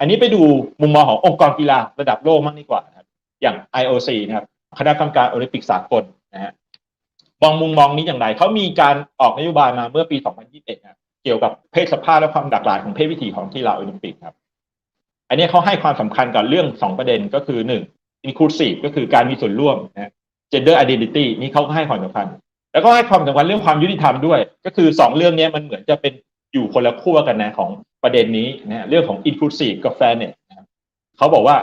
อันนี้ไปดูมุมมองขององค์กรกีฬาระดับโลกมากดีกว่านะครับอย่าง IOC นะครับคณะกรรมการโอลิมปิกสากลนะฮะมองมุมมองนี้อย่างไรเขามีการออกนโยบายมาเมื่อปี 2021นะเกี่ยวกับเพศสภาพและความหลากหลายของเพศวิถีของกีฬาโอลิมปิกครับ อันนี้เขาให้ความสำคัญกับเรื่องสองประเด็นก็คือหนึ่ง inclusive ก็คือการมีส่วนร่วมนะ gender identity นี่เขาก็ให้ความสำคัญ แล้วก็ให้ความสำคัญเรื่องความยุติธรรมด้วย ก็คือสองเรื่องนี้มันเหมือนจะเป็นอยู่คนละขั้วกันนะของ ประเด็นนี้นะเรื่องของ inclusive กับ fairness นะเขาบอกว่า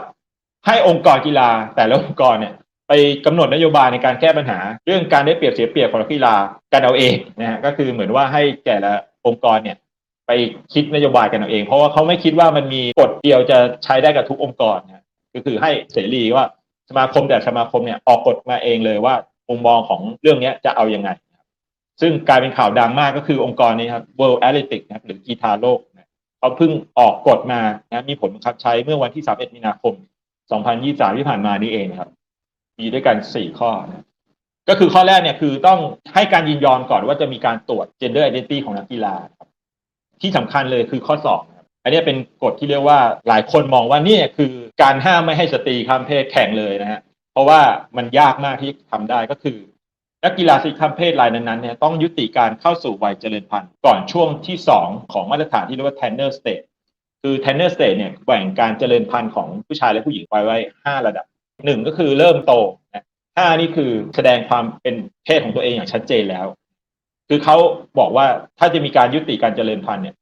ให้องค์กรกีฬาแต่ละองค์กรเนี่ยไปกำหนดนโยบายในการแก้ปัญหา เรื่องการได้เปรียบเสียเปรียบของนักกีฬากันเอาเองนะฮะก็คือเหมือนว่าให้แต่ละองค์กรเนี่ยไปคิดนโยบายกันเอาเอง เพราะว่าเขาไม่คิดว่ามันมีกฎเดียวจะใช้ได้กับทุกองค์กรนะก็คือให้เสรีว่าสมาคมแต่สมาคมเนี่ยออกกฎมาเองเลยว่ามุมมองของเรื่องนี้จะเอายังไง ซึ่งกลายเป็นข่าวดังมากก็คือองค์กรนี้ครับ World Athletics นะหรือกีฬาโลก เขาเพิ่งออกกฎมานะมีผลบังคับใช้เมื่อวันที่ 31 มีนาคม 2023 ที่ผ่านมานี่เองครับ มีด้วยกัน 4 ข้อนะก็คือข้อแรกเนี่ยคือต้องให้การยินยอมก่อนว่าจะมีการตรวจ gender identity ของนักกีฬาครับที่สำคัญเลยคือข้อ2ครับอันนี้เป็นกฎที่เรียกว่าหลายคนมองว่านี่คือการห้ามไม่ให้สตรีข้ามเพศแข่งเลยนะฮะเพราะว่ามันยากมากที่ทำได้ก็คือ นักกีฬาสีข้ามเพศรายนั้นๆเนี่ยต้องยุติการเข้าสู่วัยเจริญพันธุ์ก่อนช่วงที่ 2 ของมาตรฐานที่เรียกว่า Tanner State คือ Tanner State เนี่ยแบ่งการเจริญพันธุ์ของผู้ชายและผู้หญิงไว้ไว้ 5 ระดับหนึ่งก็คือเริ่มโตนะห้านี่คือแสดงความเป็นเพศของตัวเองอย่างชัดเจนแล้ว คือเขาบอกว่าถ้าจะมีการยุติการเจริญพันธุ์เนี่ย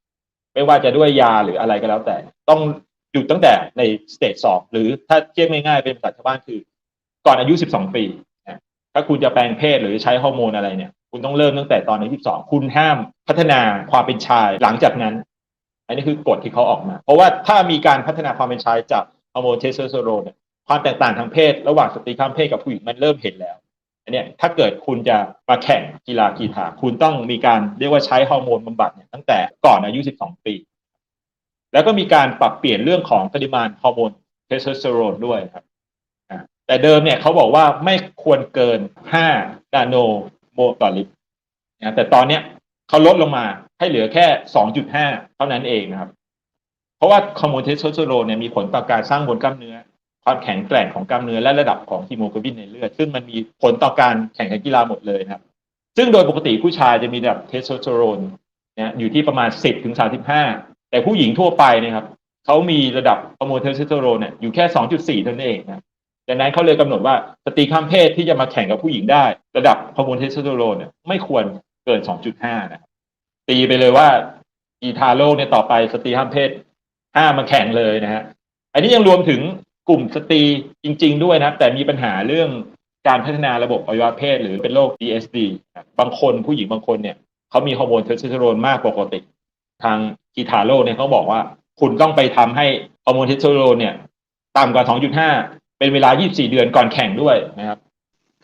ไม่ว่าจะด้วยยาหรืออะไรก็แล้วแต่ ต้องหยุดตั้งแต่ในสเตจสองหรือถ้าเทียบง่ายๆเป็นภาษาชาวบ้านคือ ก่อนอายุ 12 ปี ถ้าคุณจะแปลงเพศหรือใช้ฮอร์โมนอะไรเนี่ย คุณต้องเริ่มตั้งแต่ตอนอายุ12 คุณห้ามพัฒนาความเป็นชายหลังจากนั้น อันนี้คือกฎที่เขาออกมา เพราะว่าถ้ามีการพัฒนาความเป็นชายจากฮอร์โมนเทสโทสเตอโรนเนี่ยความแตกต่างทางเพศ ระหว่างสตรีข้ามเพศกับผู้หญิงมันเริ่มเห็นแล้วอันนี้ถ้าเกิดคุณจะมาแข่งกีฬากีฬาคุณต้องมีการเรียกว่าใช้ฮอร์โมนบำบัดเนี่ยตั้งแต่ก่อนอายุ 12 ปี แล้วก็มีการปรับเปลี่ยนเรื่องของปริมาณฮอร์โมนเทสโทสเตอโรนด้วยครับ แต่เดิมเนี่ยเขาบอกว่าไม่ควรเกิน 5 นาโนโมต่อลิตรนะแต่ตอนเนี้ยเขาลดลงมาให้เหลือแค่ 2.5 เท่านั้นเองนะครับ เพราะว่าฮอร์โมนเทสโทสเตอโรนเนี่ยมีผลต่อการสร้างมวลกล้ามเนื้อ ความแข็งแกร่งของกล้ามเนื้อและระดับของฮีโมโกลบินในเลือด ซึ่งมันมีผลต่อการแข่งขันกีฬาหมดเลยนะครับ ซึ่งโดยปกติผู้ชายจะมีระดับเทสโทสเตอโรนเนี่ยอยู่ที่ประมาณ 10ถึง35 แต่ผู้หญิงทั่วไปเนะครับเขามีระดับฮอร์โมนเทสโทสเตอโรนเนี่ยอยู่แค่ 2.4 เท่านั้นเองนะ ดังนั้นเขาเลยกำหนดว่าสตรีข้ามเพศที่จะมาแข่งกับผู้หญิงได้ ระดับฮอร์โมนเทสโทสเตอโรนเนี่ยไม่ควรเกิน 2.5 นะครับตีไปเลยว่ากีทาโลกเนี่ยต่อไปสตรีข้ามเพศห้ามาแข่งเลยนะฮะอันนี้ยังรวมถึงกลุ่มสตรีจริง ๆ ด้วยนะแต่มีปัญหาเรื่องการพัฒนาระบบอวัยวะเพศ หรือเป็นโรค DSD บางคนผู้หญิงบางคนเนี่ยเขามีฮอร์โมนเทสโทสเตอโรนมากปกติ ทางกีทาโลเนี่ยเขาบอกว่า คุณต้องไปทำให้ฮอร์โมนเทสโทสเตอโรนเนี่ยต่ำกว่า 2.5 เป็นเวลา 24 เดือนก่อนแข่งด้วยนะครับ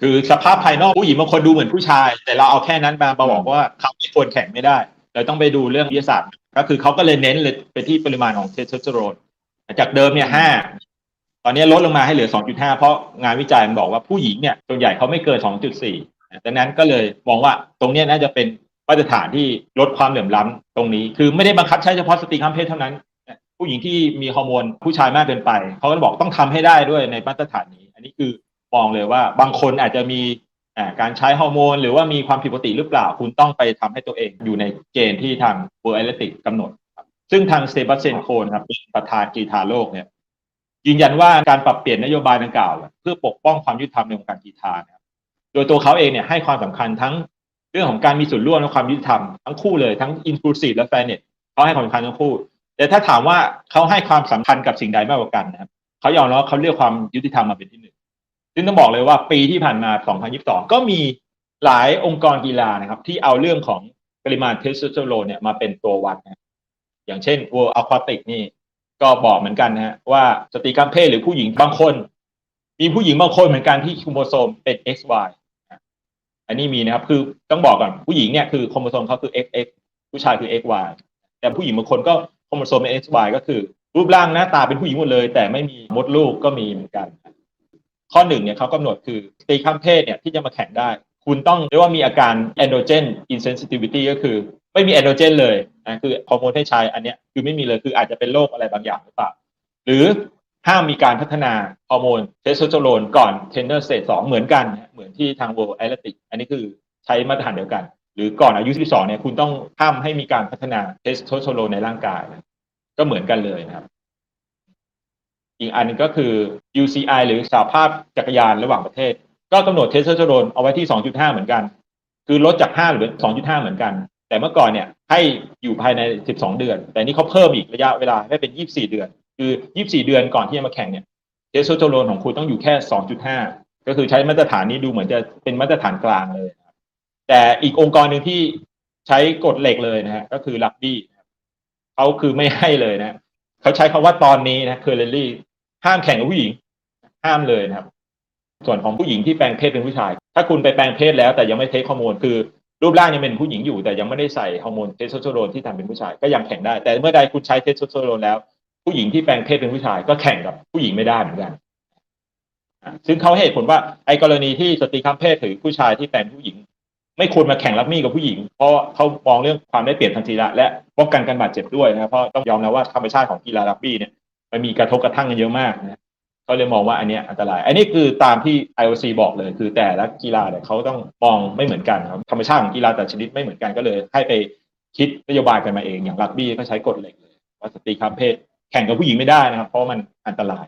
คือสภาพภายนอกผู้หญิงบางคนดูเหมือนผู้ชาย แต่เราเอาแค่นั้นมาบอกว่าเขาไม่ควรแข่งไม่ได้ เราต้องไปดูเรื่องวิทยาศาสตร์ ก็คือเขาก็เลยเน้นเลยไปที่ปริมาณของเทสโทสเตอโรนจากเดิมเนี่ย5ตอนนี้ลดลงมาให้เหลือ 2.5 เพราะงานวิจัยมันบอกว่าผู้หญิงเนี่ยส่วนใหญ่เขาไม่เกิน 2.4ดังนั้นก็เลยมองว่าตรงนี้น่าจะเป็นมาตรฐานที่ลดความเหลื่อมล้ำตรงนี้ คือไม่ได้บังคับใช้เฉพาะสตรีข้ามเพศเท่านั้น ผู้หญิงที่มีฮอร์โมนผู้ชายมากเกินไปเขาก็บอกต้องทำให้ได้ด้วยในมาตรฐานนี้ อันนี้คือมองเลยว่าบางคนอาจจะมีการใช้ฮอร์โมน หรือว่ามีความผิดปกติหรือเปล่า คุณต้องไปทำให้ตัวเองอยู่ในเกณฑ์ที่ทาง World Athletic กำหนดครับซึ่งทางสเตบาสเซนโคนครับเป็นประธานกีฬาโลกเนี่ยยืนยันว่าการปรับเปลี่ยนนโยบายดังกล่าว เพื่อปกป้องความยุติธรรมในวงการกีฬานะครับโดยตัวเขาเองเนี่ยให้ความสำคัญทั้งเรื่องของการมีส่วนร่วมและความยุติธรรมทั้งคู่เลยทั้ง inclusive และ fairness เขาให้ความสำคัญทั้งคู่ แต่ถ้าถามว่าเขาให้ความสำคัญกับสิ่งใดมากกว่ากันนะครับเขายอมรับว่าเขาเลือกความยุติธรรมมาเป็นที่หนึ่งซึ่งต้องบอกเลยว่าปีที่ผ่านมา 2022 ก็มีหลายองค์กรกีฬานะครับ ที่เอาเรื่องของปริมาณเทสโทสเตอโรนเนี่ยมาเป็นตัววัดนะอย่างเช่น World Aquatic นี่ก็บอกเหมือนกันนะฮะว่าสตรีข้ามเพศหรือผู้หญิงบางคน มีผู้หญิงบางคนเหมือนกันที่โครโมโซมเป็น XY อันนี้มีนะครับคือต้องบอกก่อนผู้หญิงเนี่ยคือโครโมโซมเขาคือ XX ผู้ชายคือ XY แต่ผู้หญิงบางคนก็ โครโมโซมเป็น XY ก็คือ รูปร่างหน้าตาเป็นผู้หญิงหมดเลย แต่ไม่มีมดลูกก็มีเหมือนกัน ข้อหนึ่งเนี่ยเขากำหนดคือสตรีข้ามเพศเนี่ยที่จะมาแข่งได้ คุณต้องเรียกว่ามีอาการ androgen insensitivity ก็คือไม่มี androgen เลยนะคือฮอร์โมนเพศชายอันเนี้ยคือไม่มีเลยคืออาจจะเป็นโรคอะไรบางอย่างหรือเปล่าหรือห้ามมีการพัฒนาฮอร์โมนเทสโทสเตอโรนก่อนเทนเนอร์สเตจสองเหมือนกัน เหมือนที่ทาง World Athletic อันนี้คือใช้มาตรฐานเดียวกัน หรือก่อนอายุ 12 เนี่ยคุณต้องห้ามให้มีการพัฒนาเทสโทสเตอโรนในร่างกายนะก็เหมือนกันเลยนะครับ อีกอันหนึงก็คือ UCI หรือสหภาพจักรยานระหว่างประเทศ ก็กำหนดเทสโทสเตอโรนเอาไว้ที่ 2.5 เหมือนกัน คือลดจาก 5 เหลือ 2.5 เหมือนกัน แต่เมื่อก่อนเนี่ยให้อยู่ภายใน 12 เดือน แต่นี่เขาเพิ่มอีกระยะเวลาให้เป็น 24 เดือน คือ 24 เดือนก่อนที่จะมาแข่งเนี่ยเทสโทสเตอโรนของคุณต้องอยู่แค่ 2.5 ก็คือใช้มาตรฐานนี้ดูเหมือนจะเป็นมาตรฐานกลางเลย แต่อีกองค์กรหนึ่งที่ใช้กฎเหล็กเลยนะฮะก็คือลักบี้เขาคือไม่ให้เลยนะเขาใช้คาว่าตอนนี้นะเคอร์เรนลี่ห้ามแข่งกับผู้หญิง ห้ามเลยนะครับ ส่วนของผู้หญิงที่แปลงเพศเป็นผู้ชาย ถ้าคุณไปแปลงเพศแล้ว แต่ยังไม่เทคฮอร์โมนคือรูปร่างยังเป็นผู้หญิงอยู่ แต่ยังไม่ได้ใส่ฮอร์โมนเทสโทสเตอโรนที่ทำเป็นผู้ชายก็ยังแข่งได้ แต่เมื่อใดคุณใช้เทสโทสเตอโรนแล้ว ผู้หญิงที่แปลงเพศเป็นผู้ชาย ก็แข่งกับผู้หญิงไม่ได้เหมือนกันซึ่งเขาเหตุผลว่าไอ้กรณีที่สตรีข้ามเพศหรือผู้ชายที่แปลงผู้หญิง ไม่ควรมาแข่งรักมี่กับผู้หญิง เพราะเขามองเรื่องความได้เปรียบทางกีฬาและป้องกันการบาดเจ็บด้วยนะครับเพราะต้องยอมรับว่าธรรมชาติของกีฬารักบี้เนี่ยมันมีกระทบกระทั่งกันเยอะมากนะเขาเลยมองว่าอันนี้อันตราย อันนี้คือตามที่ IOC บอกเลย คือแต่ละกีฬาเนี่ยเขาต้องมองไม่เหมือนกันครับธรรมชาติของกีฬาแต่ชนิดไม่เหมือนกันก็เลย ให้ไปคิดนโยบายกันมาเองอย่างรักบี้ก็ใช้กฎเหล็กเลยว่าสตรีข้ามเพศแข่งกับผู้หญิงไม่ได้นะครับ เพราะมันอันตราย